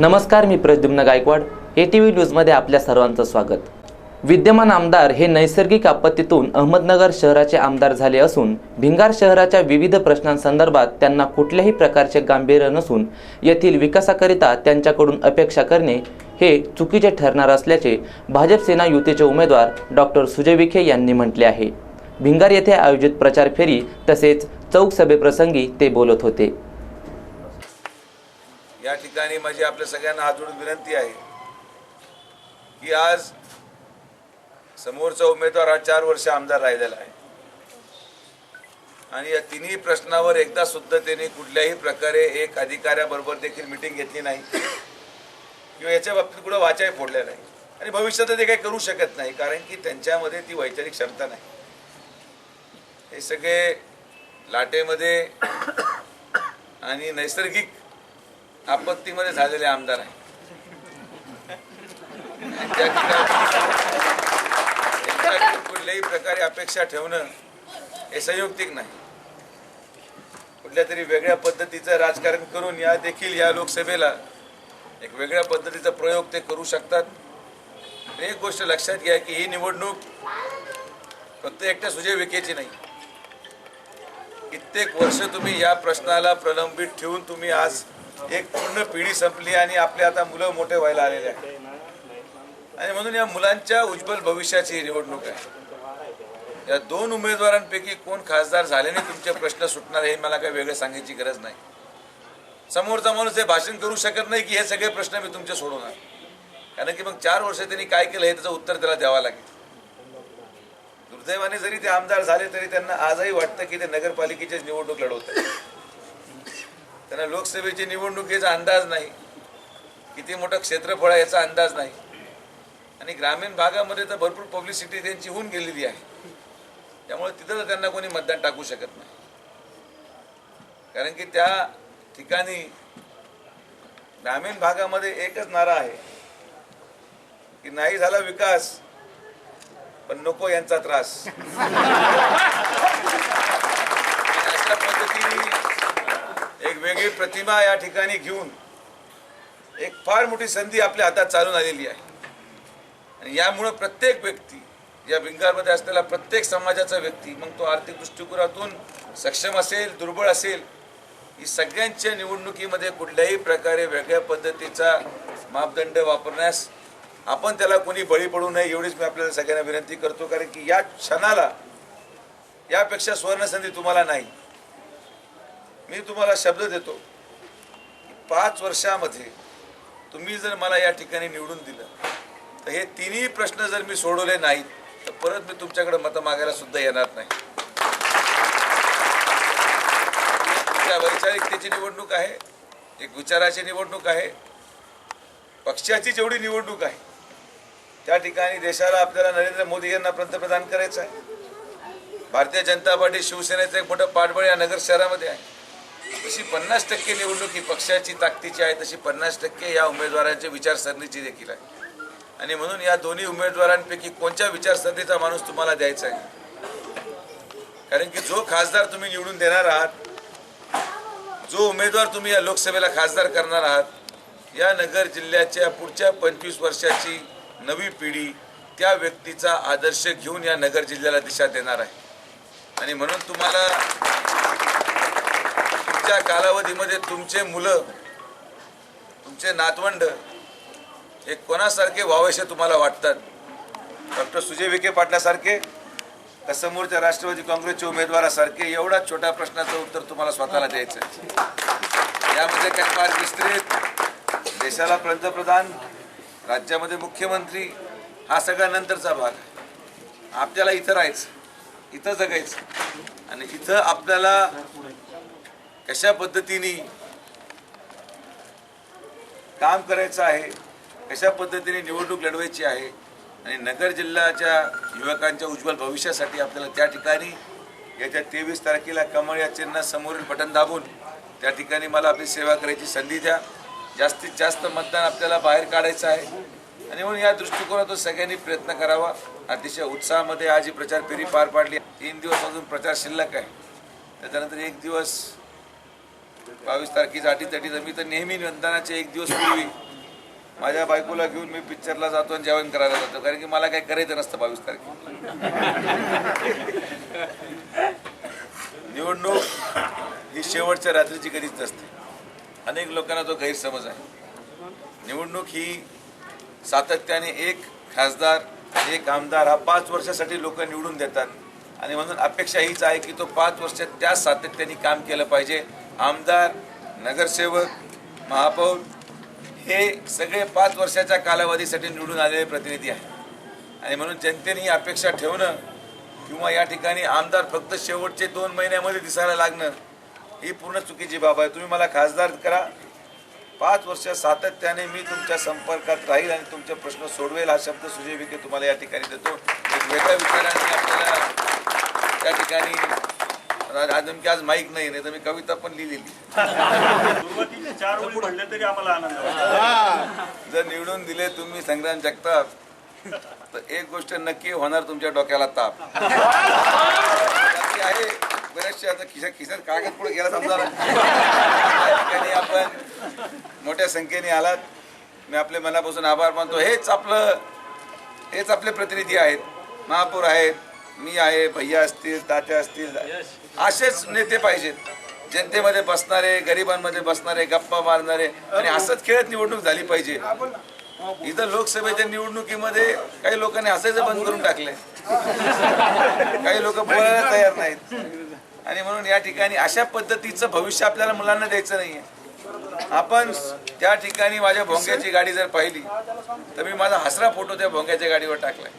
नमस्कार मी Pradyumna Gaikwad. A T V न्यूजमध्ये आपल्या सर्वांचं स्वागत. विद्यमान आमदार हे नैसर्गिक आपत्तीतून अहमदनगर शहराचे आमदार झाले असून भिंगार शहराच्या विविध प्रश्नांसंदर्भात त्यांना कुठल्याही प्रकारचे गांभीर्य नसून येथील विकासाकरिता त्यांच्याकडून अपेक्षा करणे हे चुकीचे ठरणार असल्याचे भाजप सेना युतीचे उमेदवार डॉक्टर सुजय विखे यांनी म्हटले आहे. भिंगार येथे आयोजित प्रचार फेरी तसेच चौक सभेप्रसंगी ते बोलत होते. या ठिकाणी माझी आपल्या सगळ्यांना हात जोडून विनंती आहे की आज समोरचा उमेदवार हा चार वर्ष आमदार राहिलेला आहे. आणि या तिन्ही प्रश्नावर एकदा सुद्धा त्यांनी कुठल्याही प्रकारे एक अधिकाऱ्याबरोबर देखील मिटिंग घेतली नाही. किंवा याच्या बाबतीत कुठं वाचाही फोडल्या नाही. आणि भविष्यात ते काही करू शकत नाही कारण की त्यांच्यामध्ये ती वैचारिक क्षमता नाही. हे सगळे लाटेमध्ये आणि नैसर्गिक आपत्तीमध्ये झालेले आमदार आहे. कुठल्याही प्रकारे अपेक्षा ठेवणं हे संयुक्तिक नाही. कुठल्या तरी वेगळ्या पद्धतीचं राजकारण करून या देखील या लोकसभेला एक वेगळ्या पद्धतीचा प्रयोग ते करू शकतात. एक गोष्ट लक्षात घ्या की ही निवडणूक फक्त एकट्या सुजय नाही. कित्येक वर्ष तुम्ही या प्रश्नाला प्रलंबित ठेवून तुम्ही आज एक पूर्ण पिढी संपली आणि आपले आता मुलं मोठे व्हायला आलेले आहेत. आणि म्हणून या मुलांच्या उज्ज्वल भविष्याची ही निवडणूक आहे. या दोन उमेदवारांपैकी कोण खासदार झाल्याने तुमचे प्रश्न सुटणार हे मला काही वेगळं सांगायची गरज नाही. समोरचा माणूस हे भाषण करू शकत नाही की हे सगळे प्रश्न मी तुमचे सोडवणार. कारण की मग चार वर्ष त्यांनी काय केलं हे त्याचं उत्तर त्याला द्यावं लागेल. दुर्दैवाने जरी ते आमदार झाले तरी त्यांना आजही वाटतं की ते नगरपालिकेचीच निवडणूक लढवत आहे त्यांना लोकसभेची निवडणुकीचा अंदाज नाही. किती मोठं क्षेत्रफळ आहे याचा अंदाज नाही. आणि ग्रामीण भागामध्ये तर भरपूर पब्लिसिटी त्यांची होऊन गेलेली आहे. त्यामुळे तिथं तर त्यांना कोणी मतदान टाकू शकत नाही. कारण की त्या ठिकाणी ग्रामीण भागामध्ये एकच नारा आहे. की नाही झाला विकास पण नको यांचा त्रास अशा पद्धतीने एक वेगळी प्रतिमा या ठिकाणी घेऊन एक फार मोठी संधी आपल्या हातात चालून आलेली आहे. आणि यामुळं प्रत्येक व्यक्ती या भिंगारमध्ये असलेला प्रत्येक समाजाचा व्यक्ती मग तो आर्थिक दृष्टिकोनातून सक्षम असेल दुर्बळ असेल ही सगळ्यांच्या निवडणुकीमध्ये कुठल्याही प्रकारे वेगळ्या पद्धतीचा मापदंड वापरण्यास आपण त्याला कोणी बळी पडू नये एवढीच मी आपल्याला सगळ्यांना विनंती करतो. कारण की या क्षणाला यापेक्षा सुवर्णसंधी तुम्हाला नाही. मी तुम्हाला शब्द देतो. पाच वर्षामध्ये तुम्ही जर मला या ठिकाणी निवडून दिलं तर हे तिन्ही प्रश्न जर मी सोडवले नाहीत तर परत मी तुमच्याकडे मतं मागायला सुद्धा येणार नाही. त्या वैचारिकतेची निवडणूक आहे एक विचाराची निवडणूक आहे पक्षाची जेवढी निवडणूक आहे त्या ठिकाणी देशाला आपल्याला नरेंद्र मोदी यांना पंतप्रधान करायचं आहे. भारतीय जनता पार्टी शिवसेनेचं एक मोठं पाठबळ या नगर शहरामध्ये आहे. जशी पन्नास टक्के निवडणूक ही पक्षाची ताकदीची आहे तशी पन्नास टक्के या उमेदवारांच्या विचारसरणीची देखील आहे. आणि म्हणून या दोन्ही उमेदवारांपैकी कोणत्या विचारसरणीचा माणूस तुम्हाला द्यायचा आहे? कारण की जो खासदार तुम्ही निवडून देणार आहात जो उमेदवार तुम्ही या लोकसभेला खासदार करणार आहात या नगर जिल्ह्याच्या पुढच्या पंचवीस वर्षाची नवी पिढी त्या व्यक्तीचा आदर्श घेऊन या नगर जिल्ह्याला दिशा देणार आहे. आणि म्हणून तुम्हाला तुमच्या कालावधीमध्ये तुमचे मुलं तुमचे नातवंड हे कोणासारखे व्हावेसे तुम्हाला वाटतात? डॉक्टर सुजय विखे पाटलासारखे का समोरच्या राष्ट्रवादी काँग्रेसच्या उमेदवारासारखे? एवढा छोट्या प्रश्नाचं उत्तर तुम्हाला स्वतःला द्यायचं यामध्ये काही फार विस्तृत देशाला पंतप्रधान राज्यामध्ये मुख्यमंत्री हा सगळा नंतरचा भाग आपल्याला इथं राहायचं इथं जगायचं आणि इथं आपल्याला कशा पद्धतीने काम करायचं आहे कशा पद्धतीने निवडणूक लढवायची आहे आणि नगर जिल्ह्याच्या युवकांच्या उज्ज्वल भविष्यासाठी आपल्याला त्या ठिकाणी याच्या तेवीस तारखेला कमळ या चिन्ह समोरील बटन दाबून त्या ठिकाणी मला आपली सेवा करायची संधी द्या. जास्तीत जास्त मतदान आपल्याला बाहेर काढायचं आहे. आणि म्हणून या दृष्टिकोनातून सगळ्यांनी प्रयत्न करावा. अतिशय उत्साहामध्ये आज ही प्रचार फेरी पार पाडली. तीन दिवस अजून प्रचार शिल्लक आहे. त्याच्यानंतर एक दिवस बावीस तारखेच्या अटीतटी मी तर नेहमी मतदानाच्या एक दिवस पूर्वी माझ्या बायकोला घेऊन मी पिक्चरला जातो आणि जेवण करायला जातो. कारण की मला काही करायचं नसतं बावीस तारखे. निवडणूक ही शेवटच्या रात्रीची कधीच नसते. अनेक लोकांना तो गैरसमज आहे. निवडणूक ही सातत्याने एक खासदार एक आमदार हा पाच वर्षासाठी लोक निवडून देतात. आणि म्हणून अपेक्षा हीच आहे की तो पाच वर्ष त्या सातत्याने काम केलं पाहिजे. आमदार नगरसेवक महापौर हे सगळे पाच वर्षाच्या कालावधीसाठी निवडून आलेले प्रतिनिधी आहेत. आणि म्हणून जनतेने ही अपेक्षा ठेवणं किंवा या ठिकाणी आमदार फक्त शेवटचे दोन महिन्यामध्ये दिसायला लागणं ही पूर्ण चुकीची बाब आहे. तुम्ही मला खासदार करा. पाच वर्ष सातत्याने मी तुमच्या संपर्कात राहील आणि तुमचे प्रश्न सोडवेल हा शब्द सुजय विखे तुम्हाला या ठिकाणी देतो. एक वेगळ्या विचारांनी आपल्याला त्या ठिकाणी आज नेमकी आज माईक नाही नाही तर मी कविता पण लिहिलेली. जर निवडून दिले तुम्ही संग्राम जगताप तर एक गोष्ट नक्की होणार तुमच्या डोक्याला ताप. आहे बरेचसे आता खिशा खिशात कागद पुढे गेला समजा. आपण मोठ्या संख्येने आलात. मी आपले मनापासून आभार मानतो. हेच आपलं हेच आपले प्रतिनिधी आहेत. महापौर आहेत मी आहे भैया असतील तात्या असतील. असेच नेते पाहिजेत. जनतेमध्ये बसणारे गरिबांमध्ये बसणारे गप्पा मारणारे आणि असंच खेळत निवडणूक झाली पाहिजे. इथं लोकसभेच्या निवडणुकीमध्ये काही लोकांनी हसायचं बंद करून टाकले काही लोक बोलायला तयार नाहीत. आणि म्हणून या ठिकाणी अशा पद्धतीचं भविष्य आपल्याला मुलांना द्यायचं नाहीये. आपण त्या ठिकाणी माझ्या भोंग्याची गाडी जर पाहिली तर मी माझा हसरा फोटो त्या भोंग्याच्या गाडीवर टाकलाय.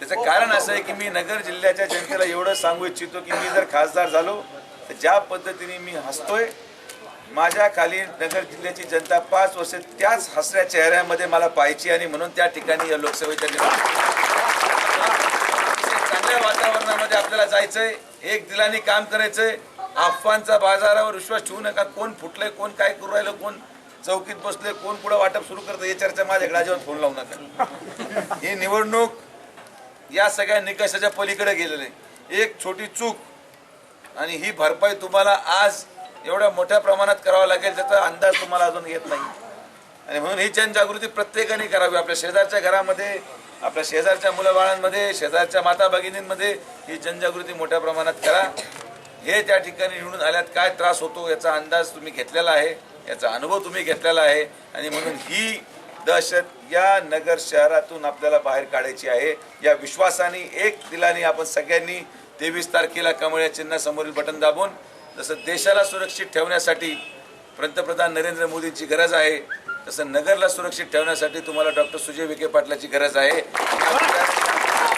त्याचं कारण असं आहे की मी नगर जिल्ह्याच्या जनतेला एवढं सांगू इच्छितो की मी जर खासदार झालो तर ज्या पद्धतीने मी हसतोय माझ्या खाली नगर जिल्ह्याची जनता पाच वर्ष त्याच हसऱ्या चेहऱ्यामध्ये मला पाहायची आणि म्हणून त्या ठिकाणी या लोकसभेच्या निवडणुकीत चांगल्या वातावरणामध्ये आपल्याला जायचंय एक दिलाने काम करायचंय अफवांचा बाजारावर विश्वास ठेवू नका. कोण फुटलंय कोण काय करू राहिलं कोण चौकीत बसले कोण पुढे वाटप सुरू करतं हे चर्चा माझ्याकडे अजिबात फोन लावू नका. ही निवडणूक या सगळ्या निकषाच्या पलीकडे गेलेले एक छोटी चूक आणि ही भरपाई तुम्हाला आज एवढ्या मोठ्या प्रमाणात करावं लागेल त्याचा अंदाज तुम्हाला अजून येत नाही. आणि म्हणून ही जनजागृती प्रत्येकाने करावी. आपल्या शेजारच्या घरामध्ये आपल्या शेजारच्या मुलाबाळांमध्ये शेजारच्या माता भगिनींमध्ये ही जनजागृती मोठ्या प्रमाणात करा. हे त्या ठिकाणी निवडून आल्यात काय त्रास होतो याचा अंदाज तुम्ही घेतलेला आहे याचा अनुभव तुम्ही घेतलेला आहे. आणि म्हणून ही दहशत या नगर शहरातून आपल्याला बाहेर काढायची आहे. या विश्वासाने एक दिलाने आपण सगळ्यांनी तेवीस तारखेला कमळ्या चिन्हासमोरील बटन दाबून जसं देशाला सुरक्षित ठेवण्यासाठी पंतप्रधान नरेंद्र मोदींची गरज आहे तसं नगरला सुरक्षित ठेवण्यासाठी तुम्हाला डॉक्टर सुजय विखे पाटलाची गरज आहे.